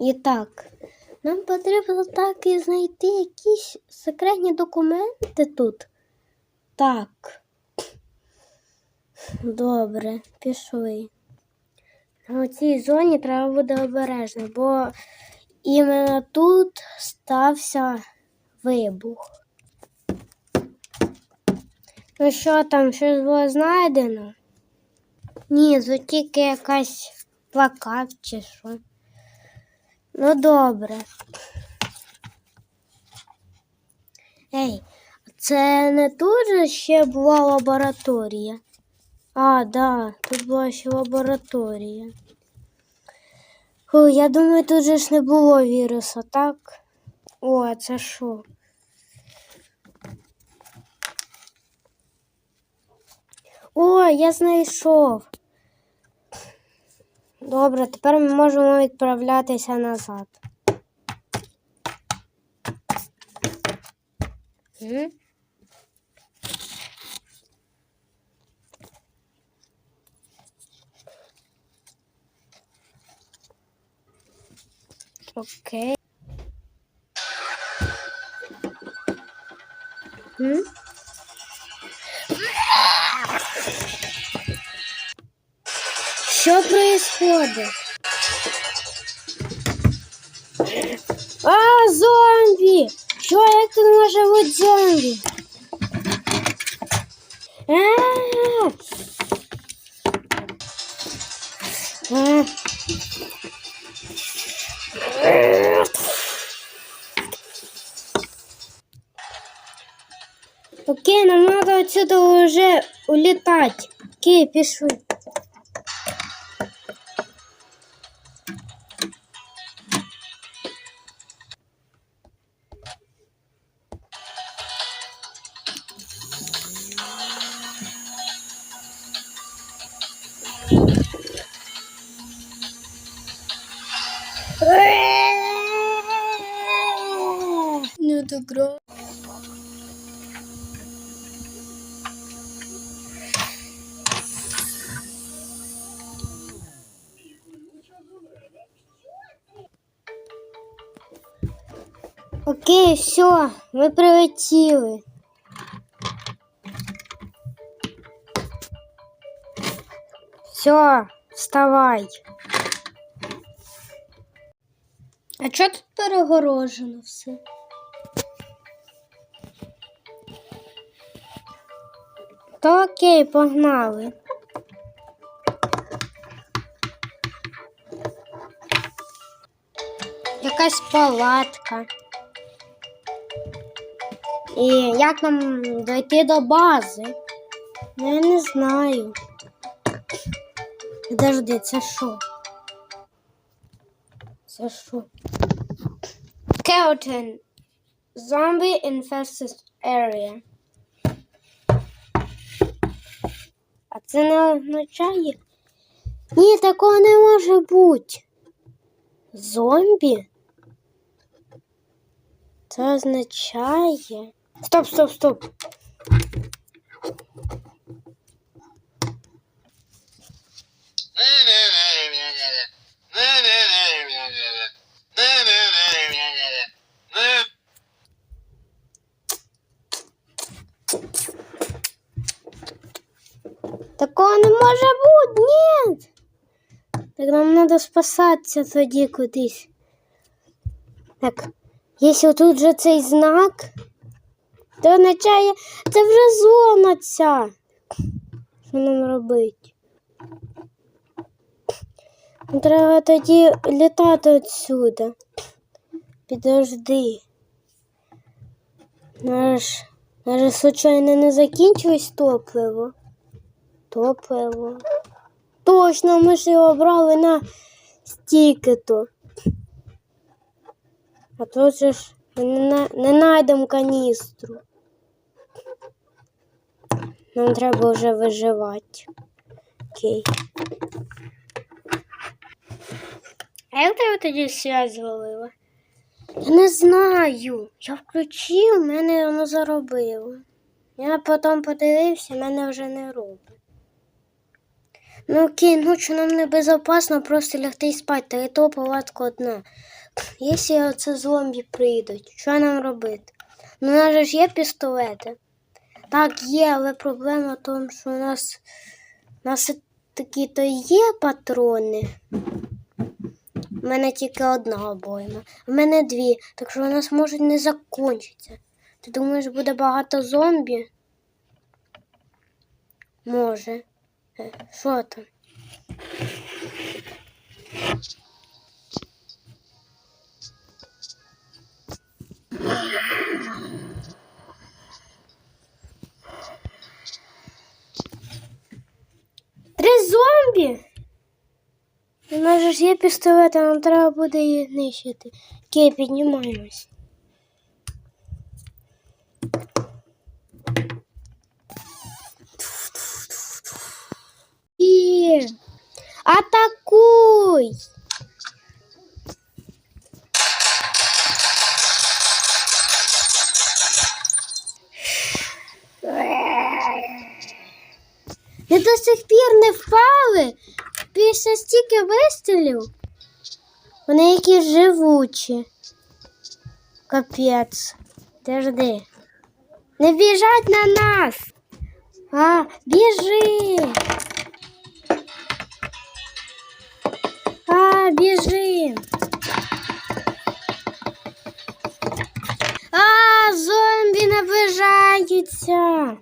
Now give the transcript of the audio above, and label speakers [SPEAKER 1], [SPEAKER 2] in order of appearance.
[SPEAKER 1] І так, нам потрібно так і знайти якісь секретні документи тут. Так. Добре, пішли. У цій зоні треба буде обережно, бо іменно тут стався вибух. Ну що там, щось було знайдено? Ні, тут тільки якась плакат чи що. Ну добре. Ей, це не тут же ще була лабораторія? А, да, тут була ще лабораторія. Фу, я думаю, тут же ж не було віруса, так? О, а це що? О, я знайшов. Добре, тепер ми можемо відправлятися назад. М? Окей. М? происходит? А, зомбі! Що як тут може бути зомбі? А! А! Окей, нам надо отсюда уже улетать. Окей, пішли. Так. Окей, все, ми прилетіли. Все, вставай. А чого тут перегорожено все? То окей, погнали. Якась палатка. І як нам дойти до бази? Ну, я не знаю. Подожди, це що? Це що? Skeleton. Zombie infested area. Це не означає? Ні, такого не може бути. Зомбі? Це означає. Стоп, стоп, стоп. Такого не може бути, ні. Так нам треба спасатися тоді кудись. Так, якщо тут же цей знак, то означає, це вже зона ця. Що нам робити? Ну, Треба тоді літати отсюда. Підожди. Наш, наше случайно не закінчилось топливо. Топливо. Точно, ми ж його брали на стільки-то. А тут ж не знайдемо каністру. Нам треба вже виживати. Окей. А як тебе тоді связь звалила? Я не знаю. Я включив, мене воно заробило. Я потім подивився, мене вже не робить. Ну окей, ночью нам небезопасно просто лягти і спати, та і то палатка одна. Якщо оце зомбі прийдуть, що нам робити? Ну, у нас ж є пістолети. Так, є, але проблема в тому, що у нас, у нас такі то є патрони. У мене тільки одна обойма. В мене дві, так що у нас можуть не закінчитися. Ти думаєш, буде багато зомбі? Може. Е, Що там? Три зомбі? У нас же ж є пістолет, а нам треба буде їх нищити. Окей, піднімаємось. Атакуй! Ми до сих пір не впали. Після стільки вистрілів. Вони якісь живучі. Капець. Жди. Не біжать на нас. А, біжи. А, біжи. А, зомби наближаються.